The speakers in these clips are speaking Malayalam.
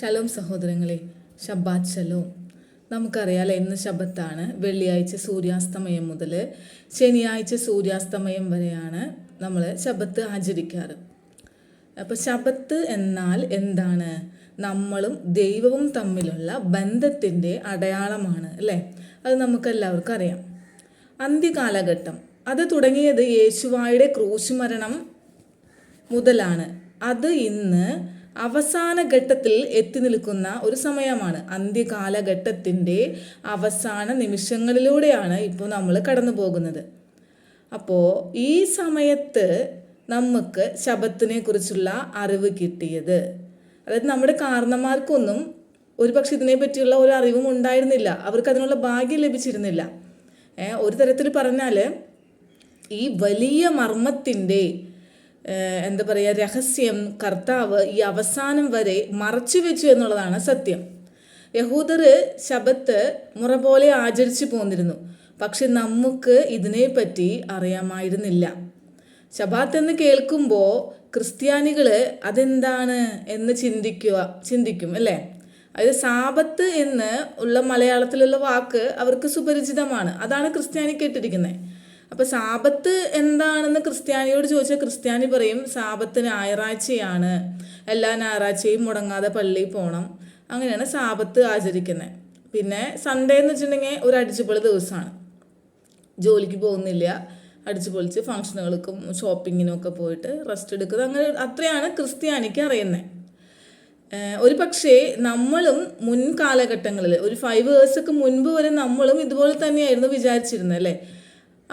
ശലോം സഹോദരങ്ങളെ ഷബ്ബാത്ത് ശലോം നമുക്കറിയാലോ ഇന്ന് ശബത്താണ് വെള്ളിയാഴ്ച സൂര്യാസ്തമയം മുതൽ ശനിയാഴ്ച സൂര്യാസ്തമയം വരെയാണ് നമ്മൾ ശബത്ത് ആചരിക്കാറ്. അപ്പോൾ ശബത്ത് എന്നാൽ എന്താണ്? നമ്മളും ദൈവവും തമ്മിലുള്ള ബന്ധത്തിന്റെ അടയാളമാണ് അല്ലേ? അത് നമുക്കെല്ലാവർക്കും അറിയാം. അന്ത്യകാലഘട്ടം അത് തുടങ്ങിയത് യേശുവായുടെ ക്രൂശുമരണം മുതലാണ്. അത് ഇന്ന് അവസാന ഘട്ടത്തിൽ എത്തി നിൽക്കുന്ന ഒരു സമയമാണ്. അന്ത്യകാലഘട്ടത്തിന്റെ അവസാന നിമിഷങ്ങളിലൂടെയാണ് ഇപ്പോൾ നമ്മൾ കടന്നു പോകുന്നത് അപ്പോൾ ഈ സമയത്ത് നമുക്ക് ശബത്തിനെ കുറിച്ചുള്ള അറിവ് കിട്ടിയത്. അതായത് നമ്മുടെ കാരണന്മാർക്കൊന്നും ഒരുപക്ഷെ ഇതിനെ പറ്റിയുള്ള ഒരു അറിവും ഉണ്ടായിരുന്നില്ല. അവർക്ക് അതിനുള്ള ഭാഗ്യം ലഭിച്ചിരുന്നില്ല. ഒരു തരത്തിൽ പറഞ്ഞാൽ ഈ വലിയ മർമ്മത്തിന്റെ എന്താ പറയുക രഹസ്യം കർത്താവ് ഈ അവസാനം വരെ മറച്ചു വെച്ചു എന്നുള്ളതാണ് സത്യം. യഹൂദർ ശബത്ത് മുറ പോലെ ആചരിച്ചു പോന്നിരുന്നു. പക്ഷെ നമുക്ക് ഇതിനെപ്പറ്റി അറിയാമായിരുന്നില്ല. ശബാത്ത് എന്ന് കേൾക്കുമ്പോൾ ക്രിസ്ത്യാനികൾ അതെന്താണ് എന്ന് ചിന്തിക്കുക ചിന്തിക്കും അല്ലേ? അതായത് സാപത്ത് എന്ന് ഉള്ള മലയാളത്തിലുള്ള വാക്ക് അവർക്ക് സുപരിചിതമാണ്. അതാണ് ക്രിസ്ത്യാനി കേട്ടിരിക്കുന്നത് അപ്പോൾ സാപത്ത് എന്താണെന്ന് ക്രിസ്ത്യാനിയോട് ചോദിച്ചാൽ ക്രിസ്ത്യാനി പറയും സാപത്ത് ഞായറാഴ്ചയാണ്. എല്ലാ ഞായറാഴ്ചയും മുടങ്ങാതെ പള്ളിയിൽ പോകണം അങ്ങനെയാണ് സാപത്ത് ആചരിക്കുന്നത് പിന്നെ സൺഡേ എന്ന് വെച്ചിട്ടുണ്ടെങ്കിൽ ഒരു അടിച്ചുപൊളി ദിവസമാണ്. ജോലിക്ക് പോകുന്നില്ല. അടിച്ചു പൊളിച്ച് ഫംഗ്ഷനുകൾക്കും ഷോപ്പിങ്ങിനും ഒക്കെ പോയിട്ട് റെസ്റ്റ് എടുക്കുന്നത് അങ്ങനെ അത്രയാണ് ക്രിസ്ത്യാനിക്ക് അറിയുന്നത് ഒരു പക്ഷേ നമ്മളും മുൻ കാലഘട്ടങ്ങളിൽ ഒരു ഫൈവ് ഇയേഴ്സൊക്കെ മുൻപ് വരെ നമ്മളും ഇതുപോലെ തന്നെയായിരുന്നു വിചാരിച്ചിരുന്നത് അല്ലേ?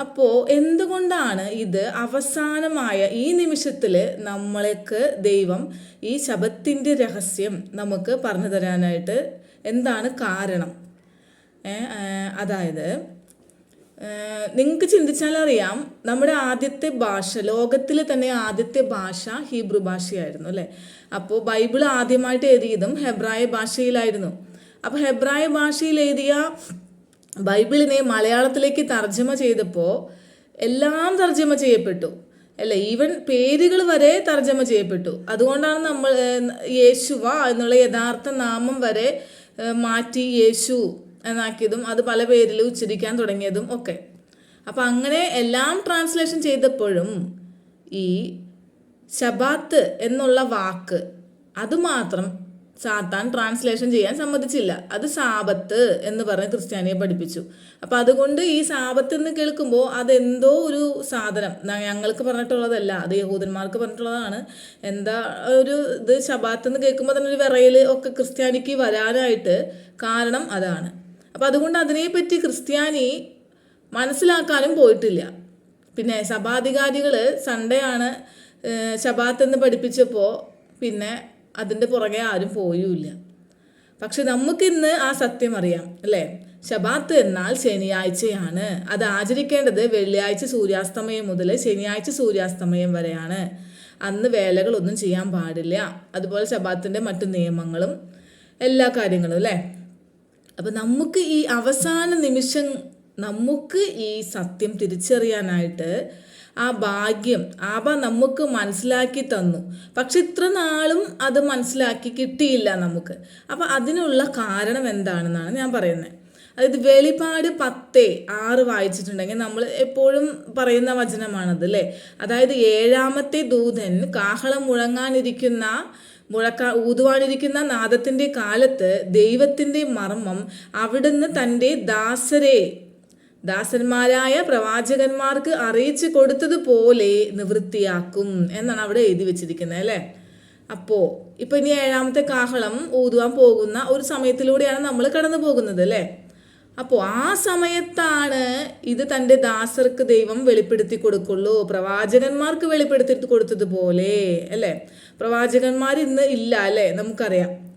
അപ്പോൾ എന്തുകൊണ്ടാണ് ഇത് അവസാനമായ ഈ നിമിഷത്തിൽ നമ്മൾക്ക് ദൈവം ഈ ശബത്തിന്റെ രഹസ്യം നമുക്ക് പറഞ്ഞു തരാനായിട്ട് എന്താണ് കാരണം? അതായത് നിങ്ങൾക്ക് ചിന്തിച്ചാലറിയാം നമ്മുടെ ആദ്യത്തെ ഭാഷ ലോകത്തിൽ തന്നെ ആദ്യത്തെ ഭാഷ ഹീബ്രു ഭാഷയായിരുന്നു അല്ലേ? അപ്പോൾ ബൈബിൾ ആദ്യമായിട്ട് എഴുതിയതും ഹെബ്രായ ഭാഷയിലായിരുന്നു. അപ്പോൾ ഹെബ്രായ ഭാഷയിൽ എഴുതിയ ബൈബിളിനെ മലയാളത്തിലേക്ക് തർജമ ചെയ്തപ്പോൾ എല്ലാം തർജമ ചെയ്യപ്പെട്ടു. അല്ല? ഈവൻ പേരുകൾ വരെ തർജമ ചെയ്യപ്പെട്ടു. അതുകൊണ്ടാണ് നമ്മൾ യേശുവ എന്നുള്ള യഥാർത്ഥ നാമം വരെ മാറ്റി യേശു എന്നാക്കിയതും അത് പല പേരിൽ ഉച്ചരിക്കാൻ തുടങ്ങിയതും ഒക്കെ. അപ്പം അങ്ങനെ എല്ലാം ട്രാൻസ്ലേഷൻ ചെയ്തപ്പോഴും ഈ ശബാത്ത് എന്നുള്ള വാക്ക് അത് മാത്രം സാത്താൻ ട്രാൻസ്ലേഷൻ ചെയ്യാൻ സമ്മതിച്ചില്ല. അത് സാപത്ത് എന്ന് പറഞ്ഞ് ക്രിസ്ത്യാനിയെ പഠിപ്പിച്ചു. അപ്പം അതുകൊണ്ട് ഈ സാപത്ത് എന്ന് കേൾക്കുമ്പോൾ അതെന്തോ ഒരു സാധനം. ഞങ്ങൾക്ക് പറഞ്ഞിട്ടുള്ളതല്ല അത് യഹൂദന്മാർക്ക് പറഞ്ഞിട്ടുള്ളതാണ്. എന്താ ഒരു ഇത് ശബാത്ത് എന്ന് കേൾക്കുമ്പോൾ തന്നെ ഒരു വിറയിൽ ഒക്കെ ക്രിസ്ത്യാനിക്ക് വരാനായിട്ട് കാരണം അതാണ്. അപ്പം അതുകൊണ്ട് അതിനെപ്പറ്റി ക്രിസ്ത്യാനി മനസ്സിലാക്കാനും പോയിട്ടില്ല. പിന്നെ സഭാധികാരികൾ സൺഡേ ആണ് ശബാത്ത് എന്ന് പഠിപ്പിച്ചപ്പോൾ പിന്നെ അതിന്റെ പുറകെ ആരും പോയുമില്ല പക്ഷെ നമുക്കിന്ന് ആ സത്യം അറിയാം അല്ലേ? ശബാത്ത് എന്നാൽ ശനിയാഴ്ചയാണ്. അത് ആചരിക്കേണ്ടത് വെള്ളിയാഴ്ച സൂര്യാസ്തമയം മുതൽ ശനിയാഴ്ച സൂര്യാസ്തമയം വരെയാണ്. അന്ന് വേലകളൊന്നും ചെയ്യാൻ പാടില്ല. അതുപോലെ ശബാത്തിന്റെ മറ്റു നിയമങ്ങളും എല്ലാ കാര്യങ്ങളും അല്ലേ? അപ്പം നമുക്ക് ഈ അവസാന നിമിഷം നമുക്ക് ഈ സത്യം തിരിച്ചറിയാനായിട്ട് ആ ഭാഗ്യം ആബ നമുക്ക് മനസ്സിലാക്കി തന്നു. പക്ഷെ ഇത്ര നാളും അത് മനസ്സിലാക്കി കിട്ടിയില്ല നമുക്ക്. അപ്പം അതിനുള്ള കാരണം എന്താണെന്നാണ് ഞാൻ പറയുന്നത് അതായത് വെളിപാട് പത്ത് ആറ് വായിച്ചിട്ടുണ്ടെങ്കിൽ നമ്മൾ എപ്പോഴും പറയുന്ന വചനമാണത് അല്ലേ? അതായത് ഏഴാമത്തെ ദൂതൻ കാഹളം മുഴങ്ങാനിരിക്കുന്ന മുഴക്ക ഊതുവാനിരിക്കുന്ന നാദത്തിന്റെ കാലത്ത് ദൈവത്തിന്റെ മർമ്മം അവിടുന്ന് തന്റെ ദാസരെ ദാസന്മാരായ പ്രവാചകന്മാർക്ക് അറിയിച്ചു കൊടുത്തതുപോലെ നിവൃത്തിയാക്കും എന്നാണ് അവിടെ എഴുതി വെച്ചിരിക്കുന്നത് അല്ലേ? അപ്പോ ഇപ്പം ഇനി ഏഴാമത്തെ കാഹളം ഊതുവാൻ പോകുന്ന ഒരു സമയത്തിലൂടെയാണ് നമ്മൾ കടന്നു പോകുന്നത് അല്ലേ? അപ്പോ ആ സമയത്താണ് ഇത് തന്റെ ദാസർക്ക് ദൈവം വെളിപ്പെടുത്തി കൊടുക്കുള്ളൂ. പ്രവാചകന്മാർക്ക് വെളിപ്പെടുത്തി കൊടുത്തതുപോലെ അല്ലേ? പ്രവാചകന്മാർ ഇന്ന് ഇല്ല അല്ലേ? നമുക്കറിയാം.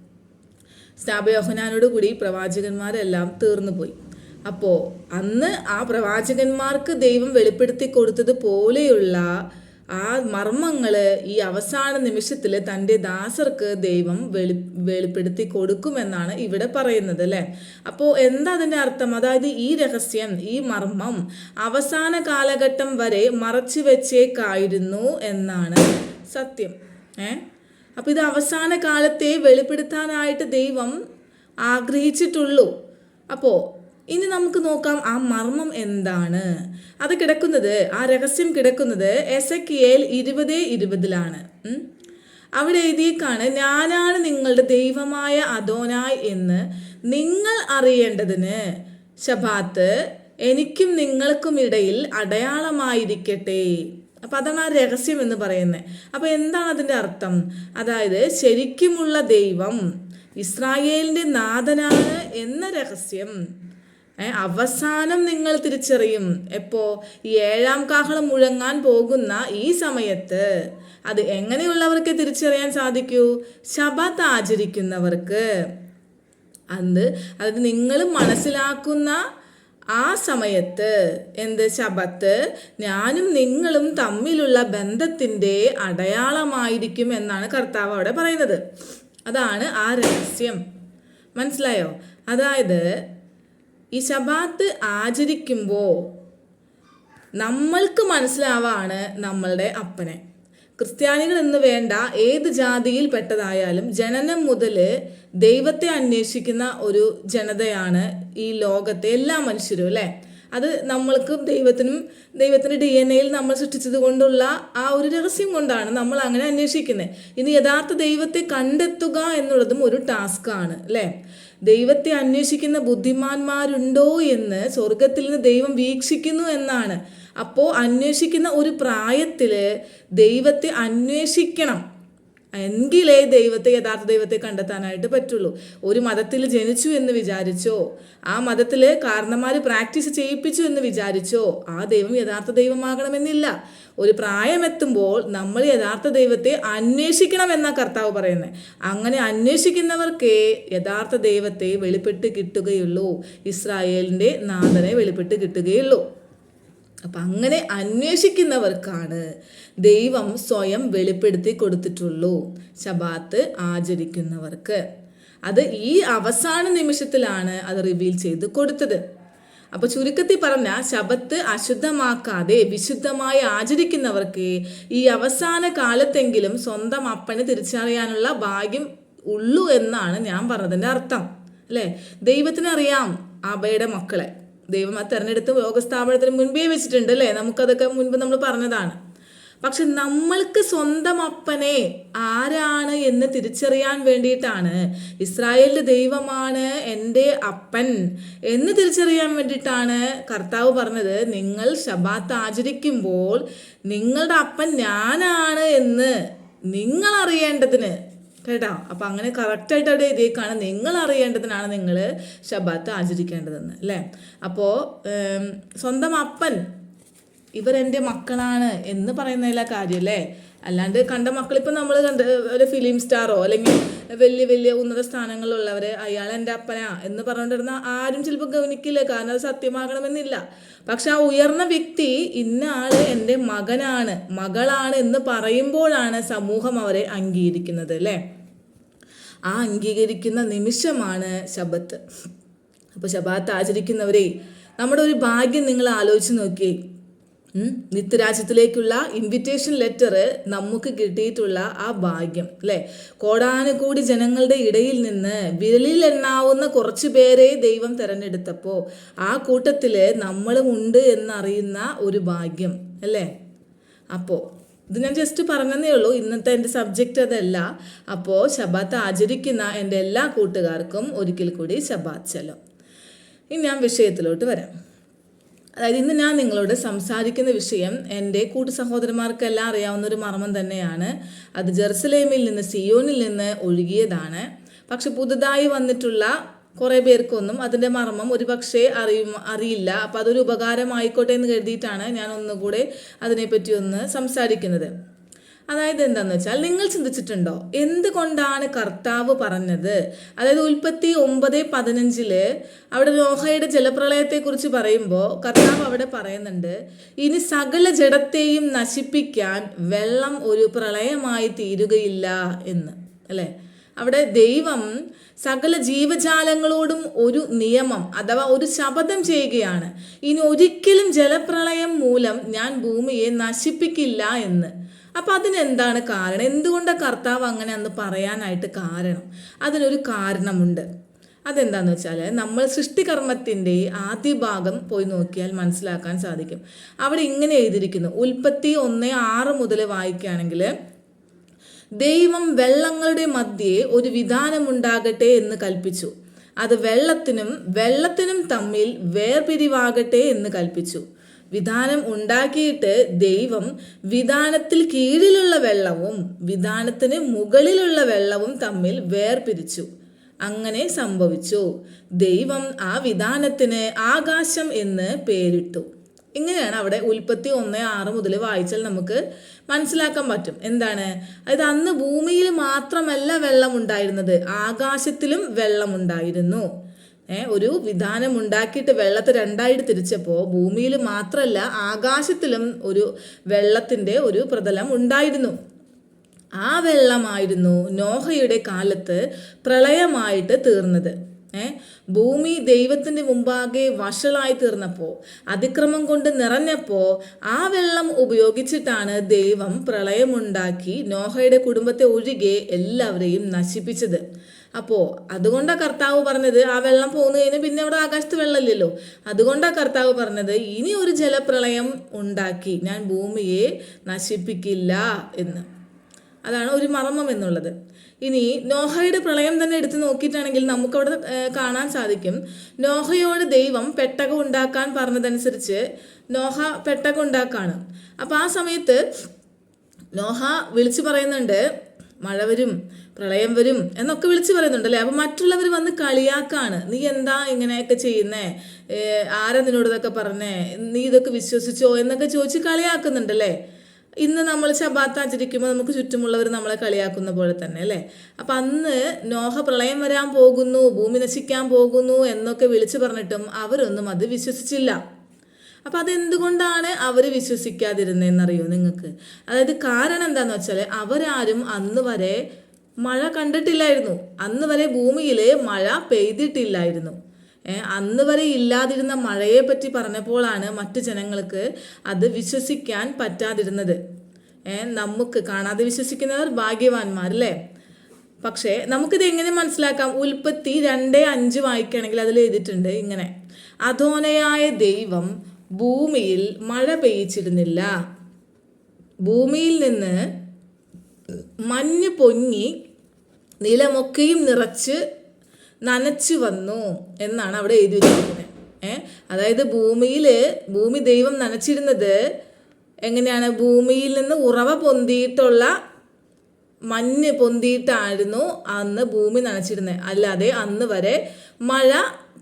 സ്നാപയോഹനാനോട് കൂടി പ്രവാചകന്മാരെല്ലാം തീർന്നു പോയി. അപ്പോൾ അന്ന് ആ പ്രവാചകന്മാർക്ക് ദൈവം വെളിപ്പെടുത്തി കൊടുത്തത് പോലെയുള്ള ആ മർമ്മങ്ങൾ ഈ അവസാന നിമിഷത്തിൽ തന്റെ ദാസർക്ക് ദൈവം വെളി വെളിപ്പെടുത്തി കൊടുക്കുമെന്നാണ് ഇവിടെ പറയുന്നത് അല്ലേ? അപ്പോ എന്താ അതിന്റെ അർത്ഥം? അതായത് ഈ രഹസ്യം ഈ മർമ്മം അവസാന കാലഘട്ടം വരെ മറച്ചു വെച്ചേക്കായിരുന്നു എന്നാണ് സത്യം. ഏ? അപ്പം ഇത് അവസാന കാലത്തെ വെളിപ്പെടുത്താനായിട്ട് ദൈവം ആഗ്രഹിച്ചിട്ടുള്ളൂ. അപ്പോൾ ഇനി നമുക്ക് നോക്കാം ആ മർമ്മം എന്താണ്. അത് കിടക്കുന്നത് ആ രഹസ്യം കിടക്കുന്നത് എസ് എ ഇരുപത് ഇരുപതിലാണ്. അവിടെ എഴുതിയേക്കാണ് ഞാനാണ് നിങ്ങളുടെ ദൈവമായ അദോനായ് എന്ന് നിങ്ങൾ അറിയേണ്ടതിന് ശബാത്ത് എനിക്കും നിങ്ങൾക്കും ഇടയിൽ അടയാളമായിരിക്കട്ടെ. അപ്പം അതാണ് ആ രഹസ്യം എന്ന് പറയുന്നത്. അപ്പോൾ എന്താണ് അതിന്റെ അർത്ഥം? അതായത് ശരിക്കുമുള്ള ദൈവം ഇസ്രായേലിന്റെ നാഥനാണ് എന്ന രഹസ്യം. അവസാനം നിങ്ങൾ തിരിച്ചറിയും. എപ്പോ ഈ ഏഴാം കാഹളം മുഴങ്ങാൻ പോകുന്ന ഈ സമയത്ത് അത് എങ്ങനെയുള്ളവർക്ക് തിരിച്ചറിയാൻ സാധിക്കൂ? ശബത്ത് ആചരിക്കുന്നവർക്ക്. അത് അതായത് നിങ്ങൾ മനസ്സിലാക്കുന്ന ആ സമയത്ത് എന്ത്? ശബത്ത് ഞാനും നിങ്ങളും തമ്മിലുള്ള ബന്ധത്തിന്റെ അടയാളമായിരിക്കും എന്നാണ് കർത്താവ് അവിടെ പറയുന്നത്. അതാണ് ആ രഹസ്യം. മനസ്സിലായോ? അതായത് ഈ ശബാത്ത് ആചരിക്കുമ്പോൾ നമ്മൾക്ക് മനസ്സിലാവാണ് നമ്മളുടെ അപ്പനെ. ക്രിസ്ത്യാനികൾ എന്ന് വേണ്ട ഏത് ജാതിയിൽ പെട്ടതായാലും ജനനം മുതൽ ദൈവത്തെ അന്വേഷിക്കുന്ന ഒരു ജനതയാണ് ഈ ലോകത്തെ എല്ലാ മനുഷ്യരും അല്ലേ? അത് നമ്മൾക്കും ദൈവത്തിനും ദൈവത്തിന്റെ ഡി എൻ എയിൽ നമ്മൾ സൃഷ്ടിച്ചത് കൊണ്ടുള്ള ആ ഒരു രഹസ്യം കൊണ്ടാണ് നമ്മൾ അങ്ങനെ അന്വേഷിക്കുന്നത്. ഇനി യഥാർത്ഥ ദൈവത്തെ കണ്ടെത്തുക എന്നുള്ളതും ഒരു ടാസ്ക്കാണ് അല്ലേ? ദൈവത്തെ അന്വേഷിക്കുന്ന ബുദ്ധിമാന്മാരുണ്ടോ എന്ന് സ്വർഗത്തിൽ നിന്ന് ദൈവം വീക്ഷിക്കുന്നു എന്നാണ്. അപ്പോൾ അന്വേഷിക്കുന്ന ഒരു പ്രായത്തിൽ ദൈവത്തെ അന്വേഷിക്കണം. എങ്കിലേ ദൈവത്തെ യഥാർത്ഥ ദൈവത്തെ കണ്ടെത്താനായിട്ട് പറ്റുള്ളൂ. ഒരു മതത്തിൽ ജനിച്ചു എന്ന് വിചാരിച്ചോ ആ മതത്തിൽ കാരണന്മാർ പ്രാക്ടീസ് ചെയ്യിപ്പിച്ചു എന്ന് വിചാരിച്ചോ ആ ദൈവം യഥാർത്ഥ ദൈവമാകണമെന്നില്ല. ഒരു പ്രായമെത്തുമ്പോൾ നമ്മൾ യഥാർത്ഥ ദൈവത്തെ അന്വേഷിക്കണം എന്നാ കർത്താവ് പറയുന്നത് അങ്ങനെ അന്വേഷിക്കുന്നവർക്കേ യഥാർത്ഥ ദൈവത്തെ വെളിപ്പെട്ട് കിട്ടുകയുള്ളൂ. ഇസ്രായേലിന്റെ നാഥനെ വെളിപ്പെട്ട് കിട്ടുകയുള്ളൂ. അപ്പം അങ്ങനെ അന്വേഷിക്കുന്നവർക്കാണ് ദൈവം സ്വയം വെളിപ്പെടുത്തി കൊടുത്തിട്ടുള്ളൂ. ശബാത്ത് ആചരിക്കുന്നവർക്ക്. അത് ഈ അവസാന നിമിഷത്തിലാണ് അത് റിവീൽ ചെയ്ത് കൊടുത്തത്. അപ്പോൾ ചുരുക്കത്തിൽ പറഞ്ഞ ശബത്ത് അശുദ്ധമാക്കാതെ വിശുദ്ധമായി ആചരിക്കുന്നവർക്ക് ഈ അവസാന കാലത്തെങ്കിലും സ്വന്തം അപ്പനെ തിരിച്ചറിയാനുള്ള ഭാഗ്യം ഉള്ളൂ എന്നാണ് ഞാൻ പറഞ്ഞതിന്റെ അർത്ഥം. അല്ലേ? ദൈവത്തിനറിയാം അബയുടെ മക്കളെ. ദൈവം ആ തെരഞ്ഞെടുത്ത് ലോകസ്ഥാപനത്തിന് മുൻപേ വെച്ചിട്ടുണ്ട് അല്ലേ? നമുക്കതൊക്കെ മുൻപ് നമ്മൾ പറഞ്ഞതാണ്. പക്ഷെ നമ്മൾക്ക് സ്വന്തം അപ്പനെ ആരാണ് എന്ന് തിരിച്ചറിയാൻ വേണ്ടിയിട്ടാണ്. ഇസ്രായേലിന്റെ ദൈവമാണ് എന്റെ അപ്പൻ എന്ന് തിരിച്ചറിയാൻ വേണ്ടിയിട്ടാണ് കർത്താവ് പറഞ്ഞത്. നിങ്ങൾ ശബാത്ത് ആചരിക്കുമ്പോൾ നിങ്ങളുടെ അപ്പൻ ഞാനാണ് എന്ന് നിങ്ങൾ അറിയേണ്ടതിന്. കേട്ടോ? അപ്പം അങ്ങനെ കറക്റ്റായിട്ട് അവിടെ എഴുതിയേക്കാണ്. നിങ്ങൾ അറിയേണ്ടതിനാണ് നിങ്ങൾ ശബാത്ത് ആചരിക്കേണ്ടതെന്ന് അല്ലേ? അപ്പോൾ സ്വന്തം അപ്പൻ ഇവരെന്റെ മക്കളാണ് എന്ന് പറയുന്നതില കാര്യമല്ലേ അല്ലാണ്ട് കണ്ട മക്കളിപ്പോൾ നമ്മൾ കണ്ട് ഒരു ഫിലിം സ്റ്റാറോ അല്ലെങ്കിൽ വലിയ വലിയ ഉന്നത സ്ഥാനങ്ങളിലുള്ളവർ അയാൾ എന്റെ അപ്പനാ എന്ന് പറഞ്ഞുകൊണ്ടിരുന്ന ആരും ചിലപ്പോൾ ഗവനിക്കില്ല കാരണം അത് സത്യമാകണമെന്നില്ല. പക്ഷെ ആ ഉയർന്ന വ്യക്തി ഇന്ന ആൾ എന്റെ മകനാണ് മകളാണ് എന്ന് പറയുമ്പോഴാണ് സമൂഹം അവരെ അംഗീകരിക്കുന്നത് അല്ലേ? ആ അംഗീകരിക്കുന്ന നിമിഷമാണ് ശബത്ത്. അപ്പോൾ ശബാത്ത് ആചരിക്കുന്നവരെ നമ്മുടെ ഒരു ഭാഗ്യം നിങ്ങൾ ആലോചിച്ച് നോക്കിയേ നിത്യരാജ്യത്തിലേക്കുള്ള ഇൻവിറ്റേഷൻ ലെറ്റർ നമുക്ക് കിട്ടിയിട്ടുള്ള ആ ഭാഗ്യം അല്ലേ? കോടാനുകൂടി ജനങ്ങളുടെ ഇടയിൽ നിന്ന് വിരലിൽ എണ്ണാവുന്ന കുറച്ച് പേരെ ദൈവം തിരഞ്ഞെടുത്തപ്പോൾ ആ കൂട്ടത്തിൽ നമ്മളും ഉണ്ട് എന്നറിയുന്ന ഒരു ഭാഗ്യം അല്ലേ? അപ്പോൾ ഇത് ഞാൻ ജസ്റ്റ് പറഞ്ഞതേ ഉള്ളൂ. ഇന്നത്തെ എന്റെ സബ്ജക്റ്റ് അതല്ല. അപ്പോൾ ശബാത്ത് ആചരിക്കുന്ന എന്റെ എല്ലാ കൂട്ടുകാർക്കും ഒരിക്കൽ കൂടി ശബാത്ത് ചെല്ലും ഇനി ഞാൻ വിഷയത്തിലോട്ട് വരാം. അതായത് ഇന്ന് ഞാൻ നിങ്ങളോട് സംസാരിക്കുന്ന വിഷയം എന്റെ കൂട്ടു സഹോദരന്മാർക്കെല്ലാം അറിയാവുന്ന ഒരു മർമ്മം തന്നെയാണ്. അത് ജെറുസലേമിൽ നിന്ന് സിയോനിൽ നിന്ന് ഒഴുകിയതാണ്. പക്ഷെ പുതുതായി വന്നിട്ടുള്ള കുറേ പേർക്കൊന്നും അതിന്റെ മർമ്മം ഒരു പക്ഷേ അറിയും അറിയില്ല. അപ്പോൾ അതൊരു ഉപകാരമായിക്കോട്ടെ എന്ന് കരുതിയിട്ടാണ് ഞാൻ ഒന്നുകൂടെ അതിനെപ്പറ്റി ഒന്ന് സംസാരിക്കുന്നത്. അതായത് എന്താന്ന് വെച്ചാൽ നിങ്ങൾ ചിന്തിച്ചിട്ടുണ്ടോ? എന്തുകൊണ്ടാണ് കർത്താവ് പറഞ്ഞത്? അതായത് ഉൽപ്പത്തി ഒമ്പത് പതിനഞ്ചിൽ അവിടെ നോഹയുടെ ജലപ്രളയത്തെക്കുറിച്ച് പറയുമ്പോൾ കർത്താവ് അവിടെ പറയുന്നുണ്ട് ഇനി സകല ജഡത്തെയും നശിപ്പിക്കാൻ വെള്ളം ഒരു പ്രളയമായി തീരുകയില്ല എന്ന്. അല്ലേ? അവിടെ ദൈവം സകല ജീവജാലങ്ങളോടും ഒരു നിയമം അഥവാ ഒരു ശപഥം ചെയ്യുകയാണ്. ഇനി ഒരിക്കലും ജലപ്രളയം മൂലം ഞാൻ ഭൂമിയെ നശിപ്പിക്കില്ല എന്ന്. അപ്പം അതിനെന്താണ് കാരണം? എന്തുകൊണ്ടാണ് കർത്താവ് അങ്ങനെ അന്ന് പറയാനായിട്ട് കാരണം? അതിനൊരു കാരണമുണ്ട്. അതെന്താന്ന് വെച്ചാൽ നമ്മൾ സൃഷ്ടികർമ്മത്തിന്റെ ആദ്യ ഭാഗം പോയി നോക്കിയാൽ മനസ്സിലാക്കാൻ സാധിക്കും. അവിടെ ഇങ്ങനെ എഴുതിയിരിക്കുന്നു. ഉൽപ്പത്തി ഒന്ന് ആറ് മുതൽ വായിക്കുകയാണെങ്കിൽ ദൈവം വെള്ളങ്ങളുടെ മധ്യേ ഒരു വിധാനമുണ്ടാകട്ടെ എന്ന് കൽപ്പിച്ചു. അത് വെള്ളത്തിനും വെള്ളത്തിനും തമ്മിൽ വേർപിരിവാകട്ടെ എന്ന് കൽപ്പിച്ചു. വിധാനം ഉണ്ടാക്കിയിട്ട് ദൈവം വിധാനത്തിൽ കീഴിലുള്ള വെള്ളവും വിധാനത്തിന് മുകളിലുള്ള വെള്ളവും തമ്മിൽ വേർപിരിച്ചു. അങ്ങനെ സംഭവിച്ചു. ദൈവം ആ വിധാനത്തിന് ആകാശം എന്ന് പേരിട്ടു. ഇങ്ങനെയാണ് അവിടെ ഉൽപ്പത്തി ഒന്ന് ആറ് മുതൽ വായിച്ചാൽ നമുക്ക് മനസ്സിലാക്കാൻ പറ്റും. എന്താണ്? അതായത് അന്ന് ഭൂമിയിൽ മാത്രമല്ല വെള്ളം ഉണ്ടായിരുന്നത്. ആകാശത്തിലും വെള്ളമുണ്ടായിരുന്നു ഒരു വിധാനം ഉണ്ടാക്കിയിട്ട് വെള്ളത്തെ രണ്ടായിട്ട് തിരിച്ചപ്പോൾ ഭൂമിയിൽ മാത്രമല്ല ആകാശത്തിലും ഒരു വെള്ളത്തിന്റെ ഒരു പ്രതലം ഉണ്ടായിരുന്നു. ആ വെള്ളമായിരുന്നു നോഹയുടെ കാലത്ത് പ്രളയമായിട്ട് തീർന്നത്. ഏ ഭൂമി ദൈവത്തിന്റെ മുമ്പാകെ വഷളായി തീർന്നപ്പോൾ അതിക്രമം കൊണ്ട് നിറഞ്ഞപ്പോൾ ആ വെള്ളം ഉപയോഗിച്ചിട്ടാണ് ദൈവം പ്രളയമുണ്ടാക്കി നോഹയുടെ കുടുംബത്തെ ഒഴികെ എല്ലാവരെയും നശിപ്പിച്ചത്. അപ്പോൾ അതുകൊണ്ടാണ് കർത്താവ് പറഞ്ഞത് ആ വെള്ളം പോന്നു കഴിഞ്ഞാൽ പിന്നെ അവിടെ ആകാശത്ത് വെള്ളമില്ലല്ലോ. അതുകൊണ്ടാണ് കർത്താവ് പറഞ്ഞത് ഇനി ഒരു ജലപ്രളയം ഉണ്ടാക്കി ഞാൻ ഭൂമിയെ നശിപ്പിക്കില്ല എന്ന്. അതാണ് ഒരു മർമ്മം എന്നുള്ളത്. ഇനി നോഹയുടെ പ്രളയം തന്നെ എടുത്ത് നോക്കിയിട്ടാണെങ്കിൽ നമുക്കവിടെ കാണാൻ സാധിക്കും. നോഹയോട് ദൈവം പെട്ടകം ഉണ്ടാക്കാൻ പറഞ്ഞതനുസരിച്ച് നോഹ പെട്ടകം ഉണ്ടാക്കാണ്. അപ്പോൾ ആ സമയത്ത് നോഹ വിളിച്ചു പറയുന്നുണ്ട് മഴ വരും പ്രളയം വരും എന്നൊക്കെ വിളിച്ചു പറയുന്നുണ്ടല്ലേ? അപ്പം മറ്റുള്ളവർ വന്ന് കളിയാക്കാണ്. നീ എന്താ ഇങ്ങനെയൊക്കെ ചെയ്യുന്നേ? ആരാ നിന്നോട് ഇതൊക്കെ പറഞ്ഞേ? നീ ഇതൊക്കെ വിശ്വസിച്ചോ? എന്നൊക്കെ ചോദിച്ച് കളിയാക്കുന്നുണ്ടല്ലേ? ഇന്ന് നമ്മൾ ശബാത്ത് ആചരിക്കുമ്പോൾ നമുക്ക് ചുറ്റുമുള്ളവർ നമ്മളെ കളിയാക്കുന്ന പോലെ തന്നെ അല്ലേ? അപ്പം അന്ന് നോഹ പ്രളയം വരാൻ പോകുന്നു ഭൂമി നശിക്കാൻ പോകുന്നു എന്നൊക്കെ വിളിച്ചു പറഞ്ഞിട്ടും അവരൊന്നും അത് വിശ്വസിച്ചില്ല. അപ്പം അതെന്തുകൊണ്ടാണ് അവർ വിശ്വസിക്കാതിരുന്നതെന്നറിയോ നിങ്ങൾക്ക്? അതായത് കാരണം എന്താന്ന് വെച്ചാൽ അവരാരും അന്ന് വരെ മഴ കണ്ടിട്ടില്ലായിരുന്നു. അന്ന് വരെ ഭൂമിയിൽ മഴ പെയ്തിട്ടില്ലായിരുന്നു. അന്ന് വരെ ഇല്ലാതിരുന്ന മഴയെ പറ്റി പറഞ്ഞപ്പോഴാണ് മറ്റു ജനങ്ങൾക്ക് അത് വിശ്വസിക്കാൻ പറ്റാതിരുന്നത്. നമുക്ക് കാണാതെ വിശ്വസിക്കുന്നവർ ഭാഗ്യവാന്മാരല്ലേ? പക്ഷേ നമുക്കിത് എങ്ങനെ മനസ്സിലാക്കാം? ഉൽപ്പത്തി രണ്ട് അഞ്ച് വായിക്കുകയാണെങ്കിൽ അതിൽ എഴുതിയിട്ടുണ്ട് ഇങ്ങനെ അധോനയായ ദൈവം ഭൂമിയിൽ മഴ പെയ്ച്ചിരുന്നില്ല ഭൂമിയിൽ നിന്ന് മഞ്ഞ് പൊങ്ങി നിലമൊക്കെയും നിറച്ച് നനച്ചു വന്നു എന്നാണ് അവിടെ എഴുതിയിരിക്കുന്നത് വെച്ചിരിക്കുന്നത്. ഏ? അതായത് ഭൂമിയിൽ ഭൂമി ദൈവം നനച്ചിരുന്നത് എങ്ങനെയാണ്? ഭൂമിയിൽ നിന്ന് ഉറവ പൊന്തിയിട്ടുള്ള മഞ്ഞ് പൊന്തിയിട്ടായിരുന്നു അന്ന് ഭൂമി നനച്ചിരുന്നത്. അല്ലാതെ അന്ന് വരെ മഴ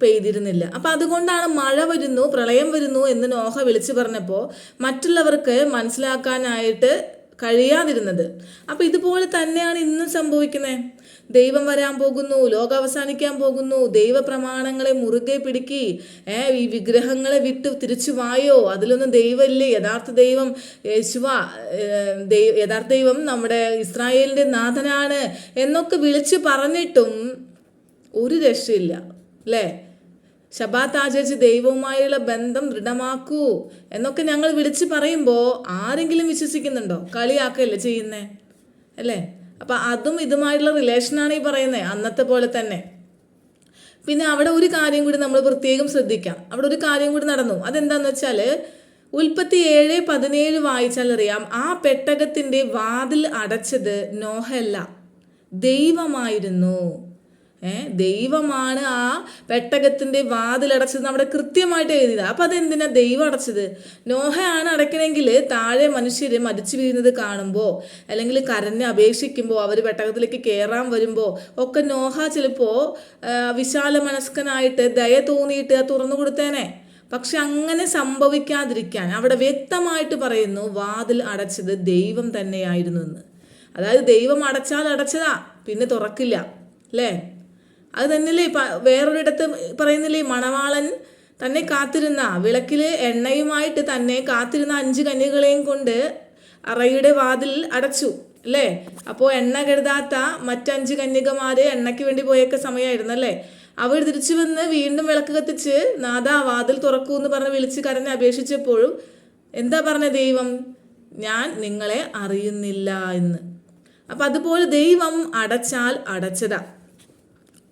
പെയ്തിരുന്നില്ല. അപ്പം അതുകൊണ്ടാണ് മഴ വരുന്നു പ്രളയം വരുന്നു എന്ന് നോഹ വിളിച്ചു പറഞ്ഞപ്പോൾ മറ്റുള്ളവർക്ക് മനസ്സിലാക്കാനായിട്ട് കഴിയാതിരുന്നത്. അപ്പം ഇതുപോലെ തന്നെയാണ് ഇന്നും സംഭവിക്കുന്നത് ദൈവം വരാൻ പോകുന്നു ലോകം അവസാനിക്കാൻ പോകുന്നു ദൈവ പ്രമാണങ്ങളെ മുറുകെ പിടിക്കി ഏ ഈ വിഗ്രഹങ്ങളെ വിട്ട് തിരിച്ചു വായോ? അതിലൊന്നും ദൈവമില്ലേ? യഥാർത്ഥ ദൈവം യേശുവ യഥാർത്ഥ ദൈവം നമ്മുടെ ഇസ്രായേലിന്റെ നാഥനാണ് എന്നൊക്കെ വിളിച്ചു പറഞ്ഞിട്ടും ഒരു രക്ഷയില്ല അല്ലേ? ശബാത്ത് ആചരിച്ച് ദൈവവുമായുള്ള ബന്ധം ദൃഢമാക്കൂ എന്നൊക്കെ ഞങ്ങൾ വിളിച്ച് പറയുമ്പോൾ ആരെങ്കിലും വിശ്വസിക്കുന്നുണ്ടോ? കളിയാക്കല്ലേ ചെയ്യുന്നേ? അല്ലേ? അപ്പം അതും ഇതുമായിട്ടുള്ള റിലേഷനാണ് ഈ പറയുന്നത് അന്നത്തെ പോലെ തന്നെ. പിന്നെ അവിടെ ഒരു കാര്യം കൂടി നമ്മൾ പ്രത്യേകം ശ്രദ്ധിക്കാം. അവിടെ ഒരു കാര്യം കൂടി നടന്നു. അതെന്താന്ന് വെച്ചാൽ ഉൽപ്പത്തി ഏഴ് പതിനേഴ് വായിച്ചാൽ അറിയാം ആ പെട്ടകത്തിന്റെ വാതിൽ അടച്ചത് നോഹല്ല ദൈവമായിരുന്നു. ദൈവമാണ് ആ പെട്ടകത്തിന്റെ വാതിലടച്ചത്. അവിടെ കൃത്യമായിട്ട് എഴുതിയത്. അപ്പൊ അതെന്തിനാ ദൈവം അടച്ചത്? നോഹയാണ് അടയ്ക്കണമെങ്കിൽ താഴെ മനുഷ്യർ മരിച്ചു വീഴുന്നത് കാണുമ്പോൾ അല്ലെങ്കിൽ കരഞ്ഞ് അപേക്ഷിക്കുമ്പോൾ അവർ പെട്ടകത്തിലേക്ക് കയറാൻ വരുമ്പോൾ ഒക്കെ നോഹ ചിലപ്പോൾ വിശാല മനസ്കനായിട്ട് ദയ തോന്നിയിട്ട് തുറന്നു കൊടുത്തേനെ. പക്ഷെ അങ്ങനെ സംഭവിക്കാതിരിക്കാൻ അവിടെ വ്യക്തമായിട്ട് പറയുന്നു വാതിൽ അടച്ചത് ദൈവം തന്നെയായിരുന്നു എന്ന്. അതായത് ദൈവം അടച്ചാൽ അടച്ചതാ പിന്നെ തുറക്കില്ല. അല്ലേ അത് തന്നെയല്ലേ വേറൊരിടത്ത് പറയുന്നില്ലേ മണവാളൻ തന്നെ കാത്തിരുന്ന വിളക്കിൽ എണ്ണയുമായിട്ട് തന്നെ കാത്തിരുന്ന അഞ്ച് കന്യകളെയും കൊണ്ട് അറയുടെ വാതിൽ അടച്ചു അല്ലേ? അപ്പോൾ എണ്ണ കരുതാത്ത മറ്റഞ്ച് കന്യകമാര് എണ്ണയ്ക്ക് വേണ്ടി പോയേക്ക സമയമായിരുന്നു അല്ലേ? അവർ തിരിച്ചു വന്ന് വീണ്ടും വിളക്ക് കത്തിച്ച് നാദാ വാതിൽ തുറക്കൂ എന്ന് പറഞ്ഞ് വിളിച്ച് കരഞ്ഞ് അപേക്ഷിച്ചപ്പോഴും എന്താ പറഞ്ഞ ദൈവം? ഞാൻ നിങ്ങളെ അറിയുന്നില്ല എന്ന്. അപ്പം അതുപോലെ ദൈവം അടച്ചാൽ അടച്ചതാ.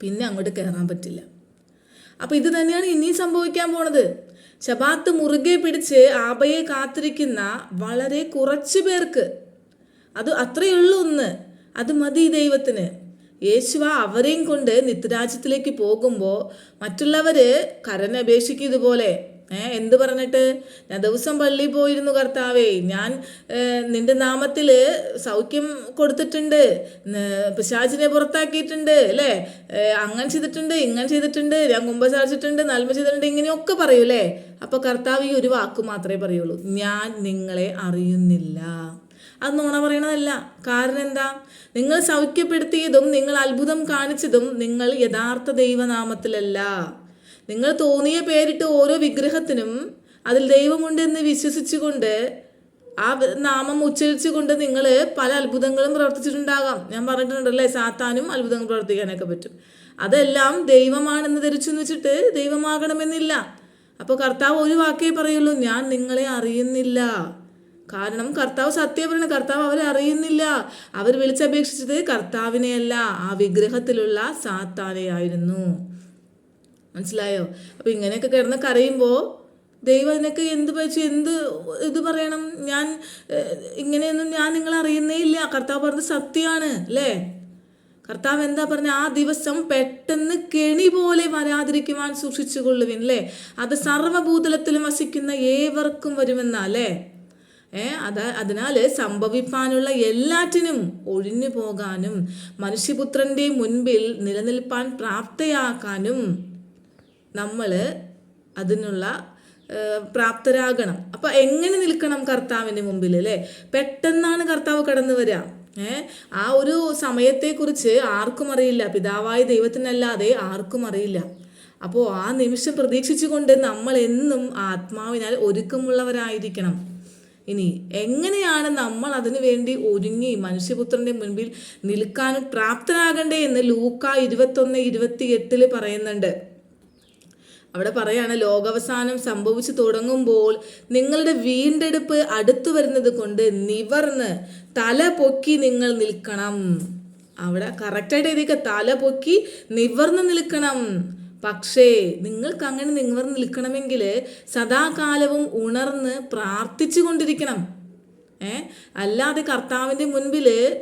പിന്നെ അങ്ങോട്ട് കയറാൻ പറ്റില്ല. അപ്പം ഇത് തന്നെയാണ് ഇനിയും സംഭവിക്കാൻ പോണത്. ശബാത്ത് മുറുകെ പിടിച്ച് ആബയെ കാത്തിരിക്കുന്ന വളരെ കുറച്ച് പേർക്ക്. അത് അത്രയേ ഉള്ളൂ ഒന്ന് അത് മതി ദൈവത്തിന്. യേശുവ അവരെയും കൊണ്ട് നിത്യരാജ്യത്തിലേക്ക് പോകുമ്പോൾ മറ്റുള്ളവർ കരനപേക്ഷിക്കും ഇതുപോലെ. എന്ത് പറഞ്ഞിട്ട്? ഞാൻ ദിവസം പള്ളിയിൽ പോയിരുന്നു കർത്താവേ. ഞാൻ നിന്റെ നാമത്തിൽ സൗഖ്യം കൊടുത്തിട്ടുണ്ട്. പിശാചിനെ പുറത്താക്കിയിട്ടുണ്ട് അല്ലേ? അങ്ങനെ ചെയ്തിട്ടുണ്ട് ഇങ്ങനെ ചെയ്തിട്ടുണ്ട് ഞാൻ കുമ്പ കുമ്പസാരിച്ചിട്ടുണ്ട് നന്മ ചെയ്തിട്ടുണ്ട് ഇങ്ങനെയൊക്കെ പറയൂ അല്ലേ? അപ്പൊ കർത്താവ് ഈ ഒരു വാക്ക് മാത്രമേ പറയുള്ളൂ. ഞാൻ നിങ്ങളെ അറിയുന്നില്ല. അത് നോണ പറയണതല്ല. കാരണം എന്താ? നിങ്ങൾ സൗഖ്യപ്പെടുത്തിയതും നിങ്ങൾ അത്ഭുതം കാണിച്ചതും നിങ്ങൾ യഥാർത്ഥ ദൈവനാമത്തിലല്ല. നിങ്ങൾ തോന്നിയ പേരിട്ട് ഓരോ വിഗ്രഹത്തിനും അതിൽ ദൈവമുണ്ട് എന്ന് വിശ്വസിച്ചുകൊണ്ട് ആ നാമം ഉച്ചരിച്ചുകൊണ്ട് നിങ്ങൾ പല അത്ഭുതങ്ങളും പ്രവർത്തിച്ചിട്ടുണ്ടാകാം. ഞാൻ പറഞ്ഞിട്ടുണ്ടല്ലേ സാത്താനും അത്ഭുതങ്ങൾ പ്രവർത്തിക്കാനൊക്കെ പറ്റും. അതെല്ലാം ദൈവമാണെന്ന് ധരിച്ചു വെച്ചിട്ട് ദൈവമാകണമെന്നില്ല. അപ്പോൾ കർത്താവ് ഒരു വാക്കേ പറയുള്ളൂ ഞാൻ നിങ്ങളെ അറിയുന്നില്ല. കാരണം കർത്താവ് സത്യം പറയുന്നത് കർത്താവ് അവരെ അറിയുന്നില്ല. അവർ വിളിച്ചപേക്ഷിച്ചത് കർത്താവിനെയല്ല ആ വിഗ്രഹത്തിലുള്ള സാത്താനെയായിരുന്നു. മനസ്സിലായോ? അപ്പം ഇങ്ങനെയൊക്കെ കിടന്ന് കരയുമ്പോൾ ദൈവം അതിനൊക്കെ എന്ത് പറ്റി എന്ത് ഇത് പറയണം? ഞാൻ ഇങ്ങനെയൊന്നും ഞാൻ നിങ്ങൾ അറിയുന്നേ ഇല്ല. കർത്താവ് പറഞ്ഞ സത്യമാണ് അല്ലേ? കർത്താവ് എന്താ പറഞ്ഞ? ആ ദിവസം പെട്ടെന്ന് കെണി പോലെ വരാതിരിക്കുവാൻ സൂക്ഷിച്ചു കൊള്ളുവിൻ അല്ലേ? അത് സർവഭൂതലത്തിലും വസിക്കുന്ന ഏവർക്കും വരുമെന്നാ അല്ലേ? ഏ അത് അതിനാൽ സംഭവിപ്പാനുള്ള എല്ലാറ്റിനും ഒഴിഞ്ഞു പോകാനും മനുഷ്യപുത്രന്റെ മുൻപിൽ നിലനിൽപ്പാൻ പ്രാപ്തയാക്കാനും നമ്മൾ അതിനുള്ള പ്രാപ്തരാകണം. അപ്പൊ എങ്ങനെ നിൽക്കണം കർത്താവിന്റെ മുമ്പിൽ അല്ലേ? പെട്ടെന്നാണ് കർത്താവ് കടന്നു വരിക ഏർ ആ ഒരു സമയത്തെക്കുറിച്ച് ആർക്കും അറിയില്ല. പിതാവായ ദൈവത്തിനല്ലാതെ ആർക്കും അറിയില്ല. അപ്പോൾ ആ നിമിഷം പ്രതീക്ഷിച്ചുകൊണ്ട് നമ്മൾ എന്നും ആത്മാവിനാൽ ഒരുക്കമുള്ളവരായിരിക്കണം. ഇനി എങ്ങനെയാണ് നമ്മൾ അതിനു വേണ്ടി ഒരുങ്ങി മനുഷ്യപുത്രന്റെ മുൻപിൽ നിൽക്കാൻ പ്രാപ്തനാകണ്ടേ എന്ന് ലൂക്ക ഇരുപത്തൊന്ന് ഇരുപത്തി എട്ടിൽ പറയുന്നുണ്ട്. അവിടെ പറയാണ് ലോകാവസാനം സംഭവിച്ചു തുടങ്ങുമ്പോൾ നിങ്ങളുടെ വീണ്ടെടുപ്പ് അടുത്തു വരുന്നത് കൊണ്ട് നിവർന്ന് തല പൊക്കി നിങ്ങൾ നിൽക്കണം. അവിടെ കറക്റ്റായിട്ട് എഴുതിക്ക തല പൊക്കി നിവർന്ന് നിൽക്കണം. പക്ഷേ നിങ്ങൾക്ക് അങ്ങനെ നിവർന്ന് നിൽക്കണമെങ്കിൽ സദാകാലവും ഉണർന്ന് പ്രാർത്ഥിച്ചു കൊണ്ടിരിക്കണം. ഏ? അല്ലാതെ കർത്താവിന്റെ മുൻപിൽ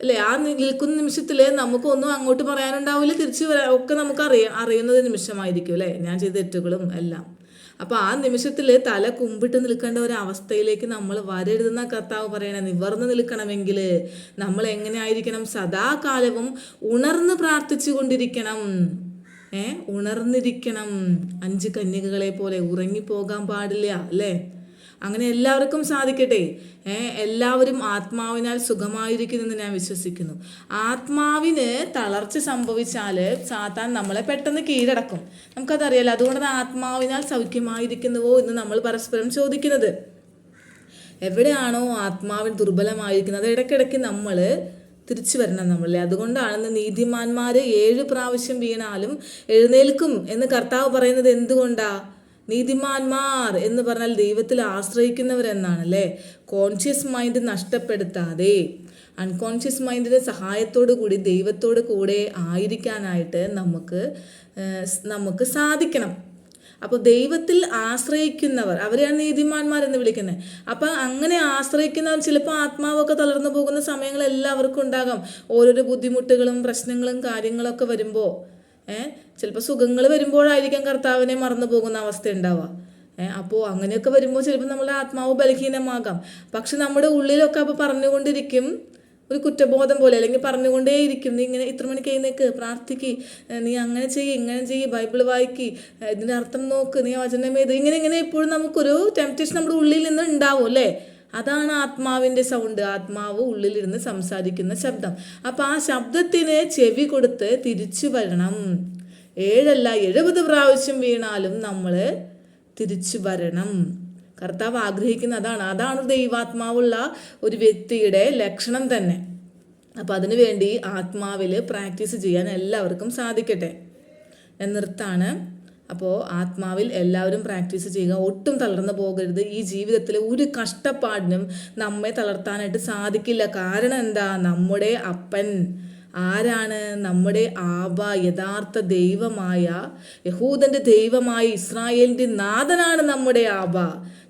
അല്ലേ? ആ നിൽക്കുന്ന നിമിഷത്തിൽ നമുക്കൊന്നും അങ്ങോട്ട് പറയാനുണ്ടാവില്ല. തിരിച്ചു വരാ ഒക്കെ നമുക്ക് അറിയാം അറിയുന്നത് നിമിഷമായിരിക്കും അല്ലേ? ഞാൻ ചെയ്ത തെറ്റുകളും എല്ലാം. അപ്പോൾ ആ നിമിഷത്തിൽ തല കുമ്പിട്ട് നിൽക്കേണ്ട ഒരു അവസ്ഥയിലേക്ക് നമ്മൾ വരരുതെന്ന കർത്താവ് പറയണേ. നിവർന്ന് നിൽക്കണമെങ്കിൽ നമ്മൾ എങ്ങനെയായിരിക്കണം? സദാകാലവും ഉണർന്ന് പ്രാർത്ഥിച്ചു കൊണ്ടിരിക്കണം. ഏ? ഉണർന്നിരിക്കണം. അഞ്ച് കന്യകകളെ പോലെ ഉറങ്ങിപ്പോകാൻ പാടില്ല അല്ലേ? അങ്ങനെ എല്ലാവർക്കും സാധിക്കട്ടെ. എല്ലാവരും ആത്മാവിനാൽ സുഖമായിരിക്കുന്നെന്ന് ഞാൻ വിശ്വസിക്കുന്നു. ആത്മാവിന് തളർച്ച സംഭവിച്ചാൽ സാത്താൻ നമ്മളെ പെട്ടെന്ന് കീഴടക്കും. നമുക്കതറിയാലോ അതുകൊണ്ടാണ് ആത്മാവിനാൽ സൗഖ്യമായിരിക്കുന്നുവോ എന്ന് നമ്മൾ പരസ്പരം ചോദിക്കുന്നത്. എവിടെയാണോ ആത്മാവിൻ ദുർബലമായിരിക്കുന്നത് ഇടയ്ക്കിടയ്ക്ക് നമ്മൾ തിരിച്ചു വരണം നമ്മളെ. അതുകൊണ്ടാണ് നീതിമാന്മാർ ഏഴ് പ്രാവശ്യം വീണാലും എഴുന്നേൽക്കും എന്ന് കർത്താവ് പറയുന്നത് എന്തുകൊണ്ടാ? നീതിമാന്മാർ എന്ന് പറഞ്ഞാൽ ദൈവത്തിൽ ആശ്രയിക്കുന്നവരെന്നാണ് അല്ലേ കോൺഷ്യസ് മൈൻഡ് നഷ്ടപ്പെടുത്താതെ അൺകോൺഷ്യസ് മൈൻഡിന്റെ സഹായത്തോടു കൂടി ദൈവത്തോട് കൂടെ ആയിരിക്കാനായിട്ട് നമുക്ക് നമുക്ക് സാധിക്കണം. അപ്പോൾ ദൈവത്തിൽ ആശ്രയിക്കുന്നവർ അവരെയാണ് നീതിമാന്മാർ എന്ന് വിളിക്കുന്നത്. അപ്പം അങ്ങനെ ആശ്രയിക്കുന്നവർ ചിലപ്പോൾ ആത്മാവൊക്കെ തളർന്നു പോകുന്ന സമയങ്ങൾ എല്ലാവർക്കും ഉണ്ടാകാം. ഓരോരോ ബുദ്ധിമുട്ടുകളും പ്രശ്നങ്ങളും കാര്യങ്ങളൊക്കെ വരുമ്പോൾ ഏഹ് ചിലപ്പോൾ സുഖങ്ങൾ വരുമ്പോഴായിരിക്കാം കർത്താവിനെ മറന്നു പോകുന്ന അവസ്ഥ ഉണ്ടാവുക. ഏഹ് അപ്പോൾ അങ്ങനെയൊക്കെ വരുമ്പോൾ ചിലപ്പോൾ നമ്മുടെ ആത്മാവ് ബലഹീനമാകാം. പക്ഷെ നമ്മുടെ ഉള്ളിലൊക്കെ അപ്പോൾ പറഞ്ഞുകൊണ്ടിരിക്കും ഒരു കുറ്റബോധം പോലെ അല്ലെങ്കിൽ പറഞ്ഞുകൊണ്ടേയിരിക്കും നീ ഇങ്ങനെ ഇത്ര മണിക്ക് എഴുന്നേക്ക് പ്രാർത്ഥിക്ക് നീ അങ്ങനെ ചെയ്യ് ഇങ്ങനെ ചെയ്യ് ബൈബിൾ വായിക്ക് ഇതിന്റെ അർത്ഥം നോക്ക് നീ വചനം ഏത് ഇങ്ങനെ ഇങ്ങനെ എപ്പോഴും നമുക്കൊരു ടെംപ്റ്റേഷൻ നമ്മുടെ ഉള്ളിൽ നിന്ന് ഉണ്ടാവും അല്ലേ? അതാണ് ആത്മാവിന്റെ സൗണ്ട് ആത്മാവ് ഉള്ളിലിരുന്ന് സംസാരിക്കുന്ന ശബ്ദം. അപ്പം ആ ശബ്ദത്തിന് ചെവി കൊടുത്ത് തിരിച്ചു വരണം. ഏഴല്ല എഴുപത് പ്രാവശ്യം വീണാലും നമ്മൾ തിരിച്ചു വരണം. കർത്താവ് ആഗ്രഹിക്കുന്ന അതാണ്. അതാണ് ദൈവാത്മാവുള്ള ഒരു വ്യക്തിയുടെ ലക്ഷണം തന്നെ. അപ്പം അതിനു വേണ്ടി ആത്മാവിൽ പ്രാക്ടീസ് ചെയ്യാൻ എല്ലാവർക്കും സാധിക്കട്ടെ. ഞാൻ നിർത്താണ് അപ്പോൾ ആത്മാവിൽ എല്ലാവരും പ്രാക്ടീസ് ചെയ്യുക. ഒട്ടും തളർന്നു പോകരുത്. ഈ ജീവിതത്തിൽ ഒരു കഷ്ടപ്പാടിനും നമ്മെ തളർത്താനായിട്ട് സാധിക്കില്ല. കാരണം എന്താ? നമ്മുടെ അപ്പൻ ആരാണ്? നമ്മുടെ ആബ യഥാർത്ഥ ദൈവമായ യഹൂദന്റെ ദൈവമായ ഇസ്രായേലിന്റെ നാഥനാണ് നമ്മുടെ ആബ.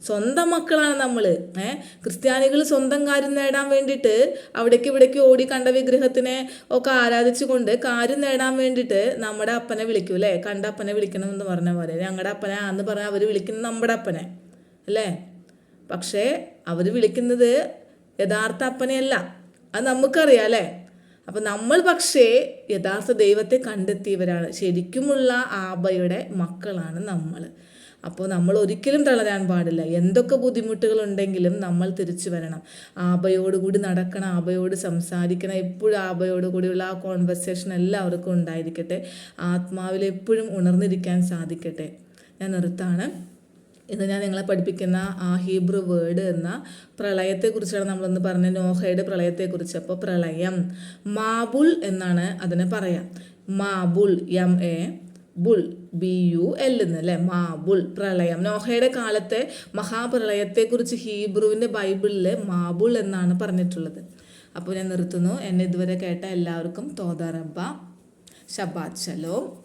സ്വന്തം മക്കളാണ് നമ്മൾ ഏഹ് ക്രിസ്ത്യാനികൾ സ്വന്തം കാര്യം നേടാൻ വേണ്ടിയിട്ട് അവിടേക്ക് ഇവിടേക്ക് ഓടി കണ്ട വിഗ്രഹത്തിനെ ഒക്കെ ആരാധിച്ചുകൊണ്ട് കാര്യം നേടാൻ വേണ്ടിയിട്ട് നമ്മുടെ അപ്പനെ വിളിക്കും അല്ലേ? കണ്ട അപ്പനെ വിളിക്കണം എന്ന് പറഞ്ഞ പോലെ. ഞങ്ങളുടെ അപ്പനെ എന്ന് പറഞ്ഞാൽ അവർ വിളിക്കുന്നത് നമ്മുടെ അപ്പനെ അല്ലേ? പക്ഷേ അവർ വിളിക്കുന്നത് യഥാർത്ഥ അപ്പനെയല്ല. അത് നമുക്കറിയാം അല്ലേ? അപ്പം നമ്മൾ പക്ഷേ യഥാർത്ഥ ദൈവത്തെ കണ്ടെത്തിയവരാണ്. ശരിക്കുമുള്ള ആബയുടെ മക്കളാണ് നമ്മൾ അപ്പോൾ നമ്മൾ ഒരിക്കലും തളരാൻ പാടില്ല. എന്തൊക്കെ ബുദ്ധിമുട്ടുകളുണ്ടെങ്കിലും നമ്മൾ തിരിച്ചു വരണം. ആബയോടുകൂടി നടക്കണം ആബയോട് സംസാരിക്കണം എപ്പോഴും ആബയോട് കൂടിയുള്ള ആ കോൺവെർസേഷൻ എല്ലാവർക്കും ഉണ്ടായിരിക്കട്ടെ. ആത്മാവിൽ എപ്പോഴും ഉണർന്നിരിക്കാൻ സാധിക്കട്ടെ. ഞാൻ നിർത്താണ്. ഇന്ന് ഞാൻ നിങ്ങളെ പഠിപ്പിക്കുന്ന ആ ഹീബ്രു വേർഡ് എന്ന പ്രളയത്തെക്കുറിച്ചാണ് നമ്മളൊന്ന് പറഞ്ഞ നോഹയുടെ പ്രളയത്തെക്കുറിച്ച്. അപ്പോൾ പ്രളയം മാബുൾ എന്നാണ് അതിനെ പറയാം. മാബുൾ എം എ ബുൾ ബി യു എൽ എന്ന് അല്ലേ മാബുൾ പ്രളയം. നോഹയുടെ കാലത്തെ മഹാപ്രളയത്തെക്കുറിച്ച് ഹീബ്രുവിന്റെ ബൈബിളിൽ മാബുൾ എന്നാണ് പറഞ്ഞിട്ടുള്ളത്. അപ്പോൾ ഞാൻ നിർത്തുന്നു. എന്നെ ഇതുവരെ കേട്ട എല്ലാവർക്കും തോതാറബ്ബ ഷബാത് ശലോം.